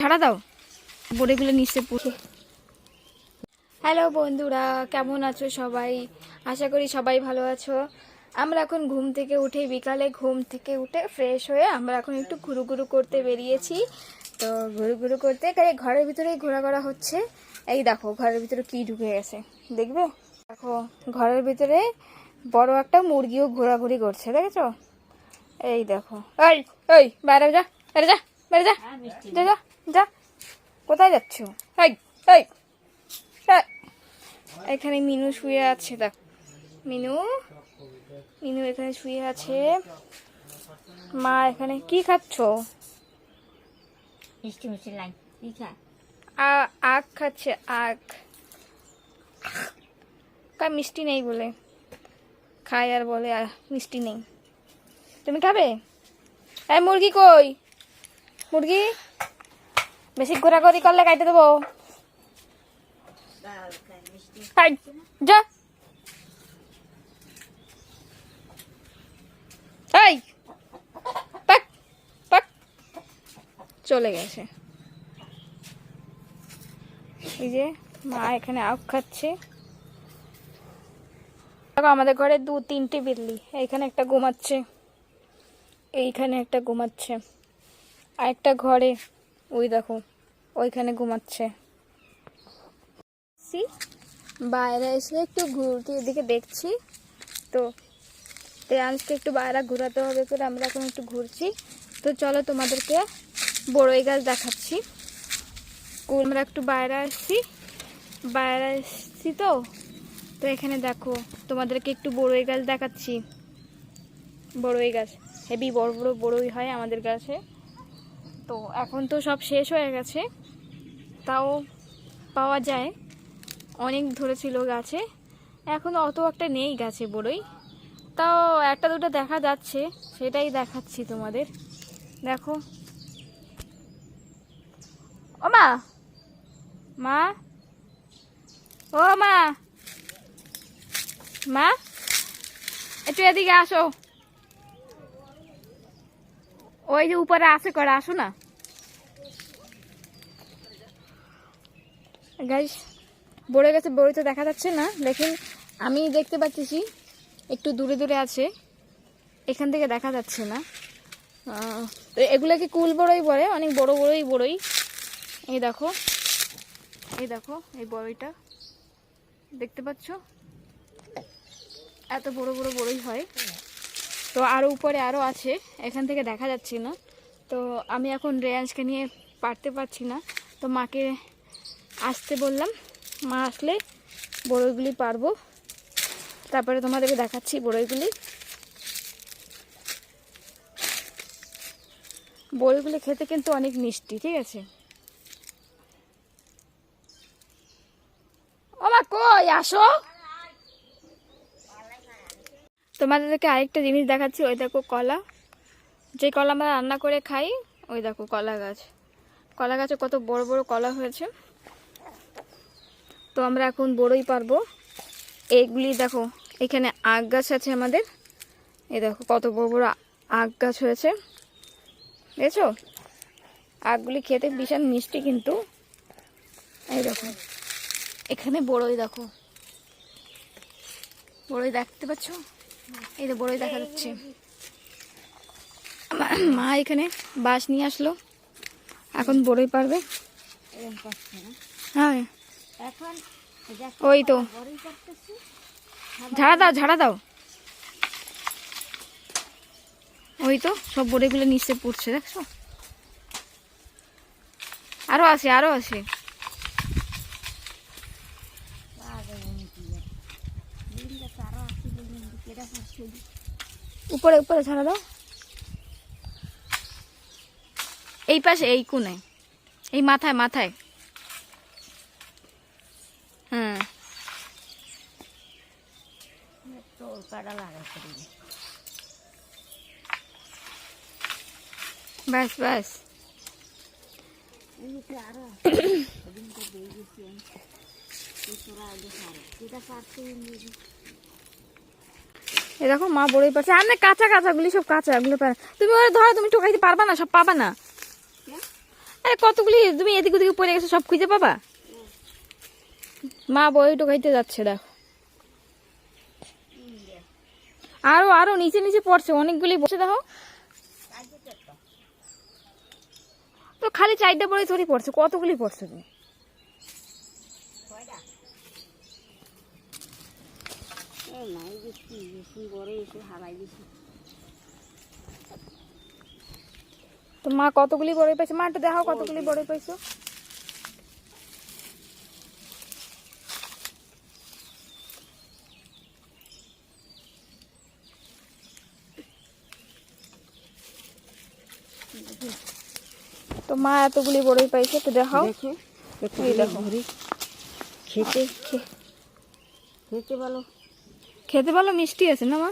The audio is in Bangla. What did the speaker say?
ছাড়া দাও। বড়িগুলো নিচে পুষে হ্যালো বন্ধুরা, কেমন আছো সবাই? আশা করি সবাই ভালো আছো। আমরা এখন ঘুম থেকে উঠে, বিকালে ঘুম থেকে উঠে ফ্রেশ হয়ে আমরা এখন একটু ঘুরু ঘুরু করতে বেরিয়েছি। তো ঘুরু ঘুরু করতে খালি ঘরের ভিতরেই ঘোরা হচ্ছে। এই দেখো, ঘরের ভিতরে কি ঢুকে গেছে, দেখবে? দেখো, ঘরের ভিতরে বড় একটা মুরগিও ঘোরাঘুরি করছে, দেখেছ? এই দেখো। এই এই, বাইরে যা বাইরে যা। বাইরে যা যা যা যা। কোথায় যাচ্ছ। এখানে মিনু শুয়ে আছে দেখ। মিনু মিনু এখানে শুয়ে আছে। মা এখানে কি খাচ্ছ? মিষ্টি মিষ্টি লাইন আ- আখ খাচ্ছে আখ। কা মিষ্টি নেই বলে? খায় আর বলে আর মিষ্টি নেই। তুমি খাবে? এই মুরগি কই? মুরগি? বেশি ঘোরাঘুরি করলে কাটে দেবো। পাক পাক। চলে গেছে। এই যে মা এখানে আখ খাচ্ছে। আমাদের ঘরে দু তিনটে বিল্লি। এইখানে একটা ঘুমাচ্ছে। এইখানে একটা ঘুমাচ্ছে। আর একটা ঘরে। ওই দেখো, ওইখানে ঘুমাচ্ছে। বাইরে এসে একটু ঘুরতে এদিকে দেখছি। তো আজকে একটু বাইরে ঘোরাতে হবে করে আমরা এখন একটু ঘুরছি। তো চলো তোমাদেরকে বড়ই গাছ দেখাচ্ছি। আমরা একটু বাইরে আসছি। বাইরে আসছি তো তো এখানে দেখো, তোমাদেরকে একটু বড়ই গাছ দেখাচ্ছি। বড়ই গাছ হেভি বড় বড় বড়ই হয় আমাদের গাছে। তো এখন তো সব শেষ হয়ে গেছে। তাও পাওয়া যায়। অনেক ধরেছিল গাছে। এখন অত একটা নেই গাছে বড়ই। তাও একটা দুটো দেখা যাচ্ছে, সেটাই দেখাচ্ছি তোমাদের। দেখো। ও মা! মা? ও মা! মা? একটু এদিকে আসো। ওই যে উপরে আছে করে আসো না। গাইস বড়ে গেছে বড়ি তো দেখা যাচ্ছে না। লেকিন আমি দেখতে পাচ্ছি, একটু দূরে দূরে আছে। এখান থেকে দেখা যাচ্ছে না। তো এগুলোকে কুল বড়ই বলে অনেক বড় বড়ই বড়ই। এই দেখো এই দেখো, এই বড়ইটা। দেখতে পাচ্ছ? এত বড় বড় বড়ই হয়। তো আরও উপরে আরও আছে, এখান থেকে দেখা যাচ্ছে না। তো আমি এখন রেয়ান্সকে নিয়ে পারতে পারছি না। তো মাকে আসতে বললাম। মা আসলে বড়ইগুলি পারব। তারপরে তোমাদেরকে দেখাচ্ছি বড়ইগুলি। বড়িগুলি খেতে কিন্তু অনেক মিষ্টি, ঠিক আছে? কই? আসো। তোমাদেরকে আরেকটা জিনিস দেখাচ্ছি, ওই দেখো কলা। যে কলা আমরা রান্না করে খাই, ওই দেখো কলা গাছ। কলা গাছে কত বড় বড় কলা হয়েছে। তো আমরা এখন বড়ই পারব। এইগুলি দেখো এখানে আখ গাছ আছে আমাদের। এই দেখো কত বড় বড় আগ গাছ হয়েছে। দেখছ? আখগুলি খেতে ভীষণ মিষ্টি কিন্তু। এই দেখো এখানে বড়ই দেখো। বড়ই দেখতে পাচ্ছ? এই তো বড়ই দেখা যাচ্ছে। মা- মা এখানে বাঁশ নিয়ে আসলো। এখন বড়ই পারবে। হ্যাঁ। এখন ওই তো। ঝাড়া দাও ঝাড়া দাও। ওই তো সব বড়িগুলো নিচে পড়ছে দেখছ? আরও আছে আরও আছে। উপরে উপরে ঝাড়া দাও। এই পাশে এই কোণে। এই মাথায় মাথায় হ্যাঁ তো কাটা লাগাইছে ব্যাস ব্যাস আরও ওদিনকে দিয়ে গেছি আমি তোরা আগে সারা যেটা পারছে এ দেখো মা বড়ই পাচ্ছে আর না কাঁচা কাঁচা গুলি সব কাঁচা এগুলো পারে তুমি ওরা ধরো তুমি টোকাইতে পারবা না সব পাবা না? আরে কতগুলি তুমি এদিক ওদিকে পড়ে গেছো সব খুঁজে পাবা? মা বইটো খাইতে যাচ্ছে, দেখো। আরও আরও, নিচে নিচে পড়ছে, অনেকগুলি বসে দেখো। তো খালি চারটা পরে থরি পড়ছে, কতগুলি পড়ছে তুমি? তো মা কতগুলি বড় পাইছে মাটা দেখাও কতগুলি বড় পাইছো তো মা এতগুলি বড়ই পাইছে তো দেখাও। দেখো দেখো। খেতে খেতে ভালো খেতে ভালো মিষ্টি আছে না মা?